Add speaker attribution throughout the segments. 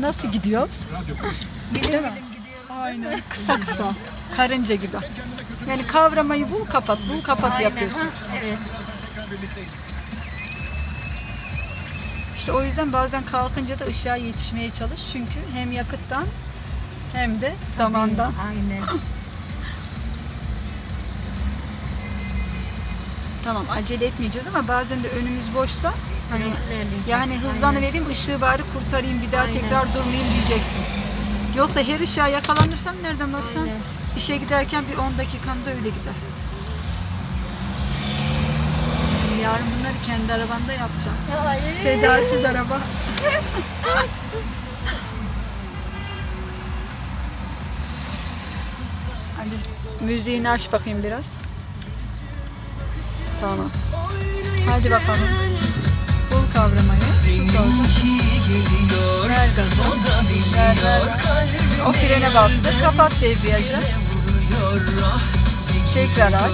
Speaker 1: nasıl gidiyoruz? Değil mi? Aynen. Kısa kısa. Karınca gibi. Yani kavramayı bul kapat, bul kapat yapıyorsun.
Speaker 2: Evet.
Speaker 1: İşte o yüzden bazen kalkınca da ışığa yetişmeye çalış. Çünkü hem yakıttan hem de zamandan.
Speaker 2: Aynen.
Speaker 1: Tamam acele etmeyeceğiz ama bazen de önümüz boşsa hani yani hızlanıvereyim ışığı bari kurtarayım bir daha
Speaker 2: Aynen.
Speaker 1: tekrar durmayayım diyeceksin. Yoksa her ışığa yakalanırsan nereden baksan
Speaker 2: Aynen.
Speaker 1: işe giderken bir 10 dakikanda öyle gider. Yarın bunları kendi arabanda yapacağım.
Speaker 2: Hayır.
Speaker 1: Pedalsiz araba. Hadi müziğini aç bakayım biraz. Tamam. Hadi bakalım. Bul kavramayı. Tut orada. Ver gazı. Ver ver. ver. O frene bastı. Kapat debriyajı. Tekrar aç.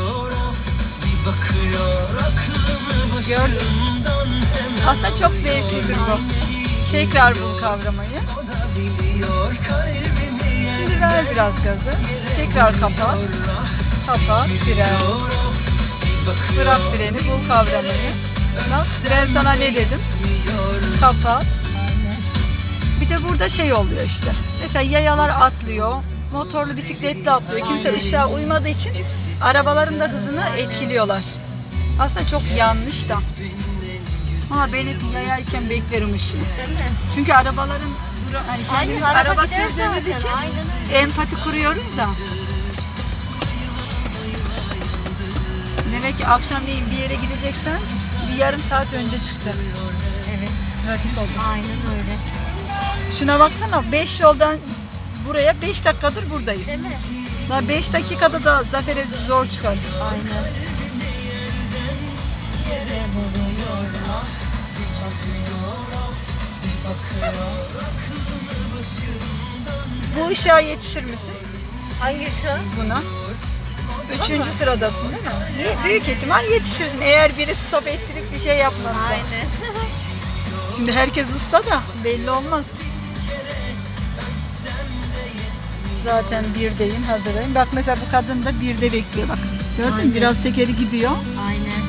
Speaker 1: Gördün? Aslında çok zevklidir bu. Tekrar bul kavramayı. Şimdi ver biraz gazı. Tekrar kapat. Kapat fren. Bırak freni, bul kavramayı. Bak ben sana ne dedim? Kapat. Bir de burada şey oluyor işte. Mesela yayalar atlıyor. Motorlu bisikletli atlıyor. Kimse ışığa uymadığı için arabaların da hızını etkiliyorlar. Aslında çok yanlış da. Ama ben hep yayayken beklerim ışığı.
Speaker 2: Değil mi?
Speaker 1: Çünkü arabaların hani kendimiz
Speaker 2: Aynen, araba
Speaker 1: araba sürdüğümüz için
Speaker 2: aynen
Speaker 1: empati kuruyoruz da. Demek ki akşamleyin bir yere gideceksen bir yarım saat önce çıkacaksın.
Speaker 2: Evet.
Speaker 1: Trafik oldu.
Speaker 2: Aynen öyle.
Speaker 1: Şuna baksana 5 yoldan buraya 5 dakikadır buradayız.
Speaker 2: Değil mi?
Speaker 1: Daha 5 dakikada da Zafer'e zor çıkarız.
Speaker 2: Aynen.
Speaker 1: Bu ışığa yetişir misin
Speaker 2: Hangi şu?
Speaker 1: buna? Üçüncü sıradasın değil mi? Büyük ihtimal yetişirsin eğer biri stop ettirip bir şey yapmazsa.
Speaker 2: Aynen.
Speaker 1: Şimdi herkes usta da belli olmaz. Zaten birdeyim, hazırlayayım. Bak mesela bu kadın da birde bekliyor bak. Gördün mü? Biraz tekeri gidiyor.
Speaker 2: Aynen.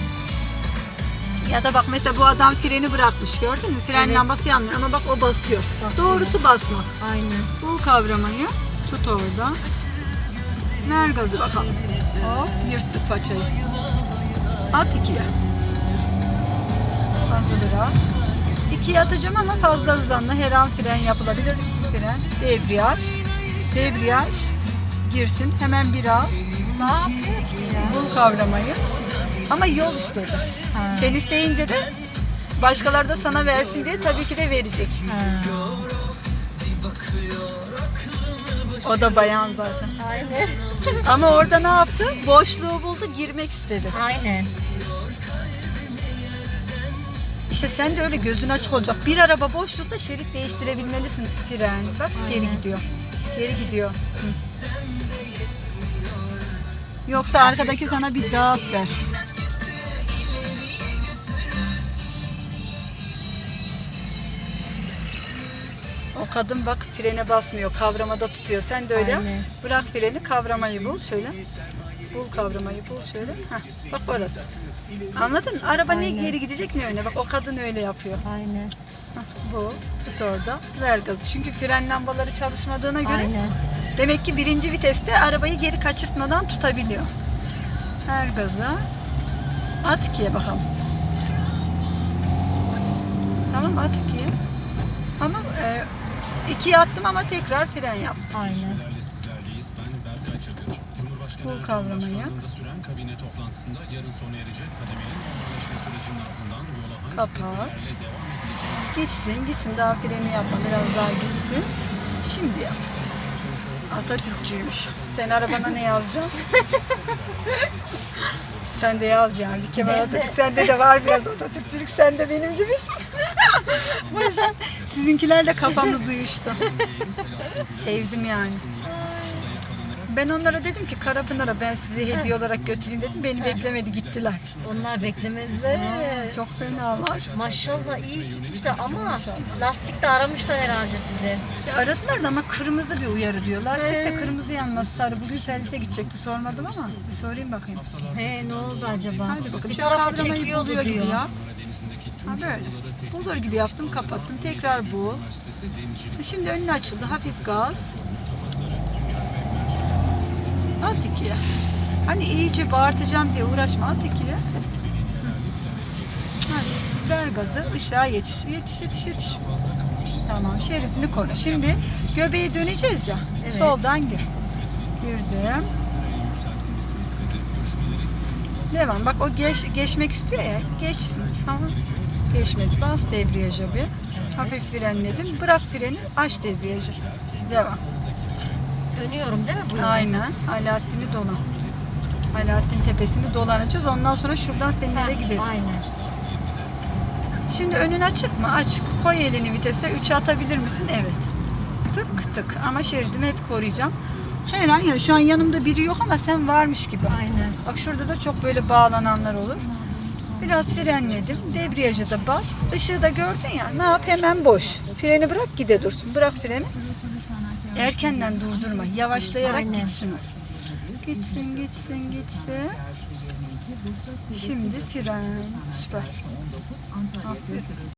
Speaker 1: Ya da bak mesela bu adam freni bırakmış gördün mü? Fren
Speaker 2: Evet.
Speaker 1: lambası yanmıyor ama bak o basıyor.
Speaker 2: Basıyor.
Speaker 1: Doğrusu basmak.
Speaker 2: Aynen.
Speaker 1: Bu kavramayı tut orada. Ver gazı bakalım. Hop yırttık paçayı. At ikiye. Fazla bırak. İkiye atacağım ama fazla hızlanma. Her an fren yapılabilir. Fren. Debriyaj. Debriyaj. Girsin. Hemen bir al.
Speaker 2: Ne yapıyor ki ya?
Speaker 1: Bul kavramayı. Ama yol istedi.
Speaker 2: Ha.
Speaker 1: Sen isteyince de başkaları da sana versin diye tabii ki de verecek. O da bayan zaten.
Speaker 2: Aynen.
Speaker 1: Ama orada ne yaptı? Boşluğu buldu, girmek istedi.
Speaker 2: Aynen.
Speaker 1: İşte sen de öyle gözün açık olacak. Bir araba boşlukta şerit değiştirebilmelisin fren. Bak geri
Speaker 2: Aynen.
Speaker 1: gidiyor. Geri gidiyor. Hı. Yoksa arkadaki sana bir dağıt der. O kadın bak frene basmıyor, kavramada tutuyor. Sen de öyle.
Speaker 2: Aynen.
Speaker 1: Bırak freni, kavramayı bul şöyle. Bul kavramayı bul şöyle. Heh, bak orası. Anladın? Araba ne
Speaker 2: Aynen.
Speaker 1: geri gidecek ne öne. Bak o kadın öyle yapıyor.
Speaker 2: Aynen.
Speaker 1: Hah, Bu. Tut orada. Ver gazı. Çünkü fren lambaları çalışmadığına göre
Speaker 2: Aynen.
Speaker 1: demek ki birinci viteste arabayı geri kaçırtmadan tutabiliyor. Ver gazı. At ikiye bakalım. Tamam at ikiye. Ama e, ikiye attım ama tekrar fren yaptım.
Speaker 2: Aynen.
Speaker 3: Tedbirlerle devam edileceğini
Speaker 1: Gitsin gitsin daha freni yapma biraz daha gitsin. Şimdi yap. Atatürkçüymüş. Sen arabana ne yazacaksın? Sen de yaz yani. Bir Kemal Atatürk sende de var biraz Atatürkçülük. Sen de benim gibisin. o yüzden sizinkilerle kafamız uyuştu. Sevdim yani. Ben onlara dedim ki Karapınar'a ben size hediye olarak götüreyim dedim. Beni beklemedi gittiler.
Speaker 2: Onlar beklemezler.
Speaker 1: Çok fenalar.
Speaker 2: Maşallah iyi gitmişler ama lastik de aramışlar herhalde sizi.
Speaker 1: Aradılar da ama kırmızı bir uyarı diyor. Lastik de kırmızı yanmaz sarı. Bugün servise gidecekti sormadım ama bir sorayım bakayım.
Speaker 2: He ne oldu acaba?
Speaker 1: Hadi bakalım.
Speaker 2: Bir
Speaker 1: Şu
Speaker 2: tarafa
Speaker 1: kavramayı
Speaker 2: çekiyordu
Speaker 1: buluyor gibi
Speaker 2: diyor.
Speaker 1: ya.
Speaker 3: Denizi'ndeki
Speaker 1: Ha böyle. Bulur gibi yaptım kapattım. Tekrar bu.
Speaker 3: Denizcilik
Speaker 1: Şimdi önüne açıldı. Hafif gaz. At ikiye. Hani iyice bağırtacağım diye uğraşma. At ikiye. Hadi ver gazı. Işığa yetiş. Yetiş yetiş yetiş. Tamam şeridini koru. Şimdi göbeğe döneceğiz ya.
Speaker 2: Evet.
Speaker 1: Soldan gir. Girdim. Devam. Bak o geç, geçmek istiyor ya. Geçsin. Tamam. Geçmedi. Bas debriyaja bir. Hafif frenledim. Bırak freni. Aç debriyajı. Devam.
Speaker 2: Dönüyorum değil mi bu?
Speaker 1: Aynen. Alaaddin'i dolan. Alaaddin tepesini dolanacağız. Ondan sonra şuradan senin eve gideriz.
Speaker 2: Aynen.
Speaker 1: Şimdi önün açık mı? Açık. Koy elini vitese. 3'e atabilir misin? Evet. Tık tık. Ama şeridimi hep koruyacağım. Her an ya şu an yanımda biri yok ama sen varmış gibi.
Speaker 2: Aynen.
Speaker 1: Bak şurada da çok böyle bağlananlar olur. Biraz frenledim. Debriyajı da bas. Işığı da gördün ya. Ne yap? Hemen boş. Freni bırak gide dursun. Bırak freni. Erkenden durdurma. Yavaşlayarak
Speaker 2: Aynen.
Speaker 1: gitsin. o. Gitsin, gitsin, gitsin. Şimdi fren. Süper. Aferin.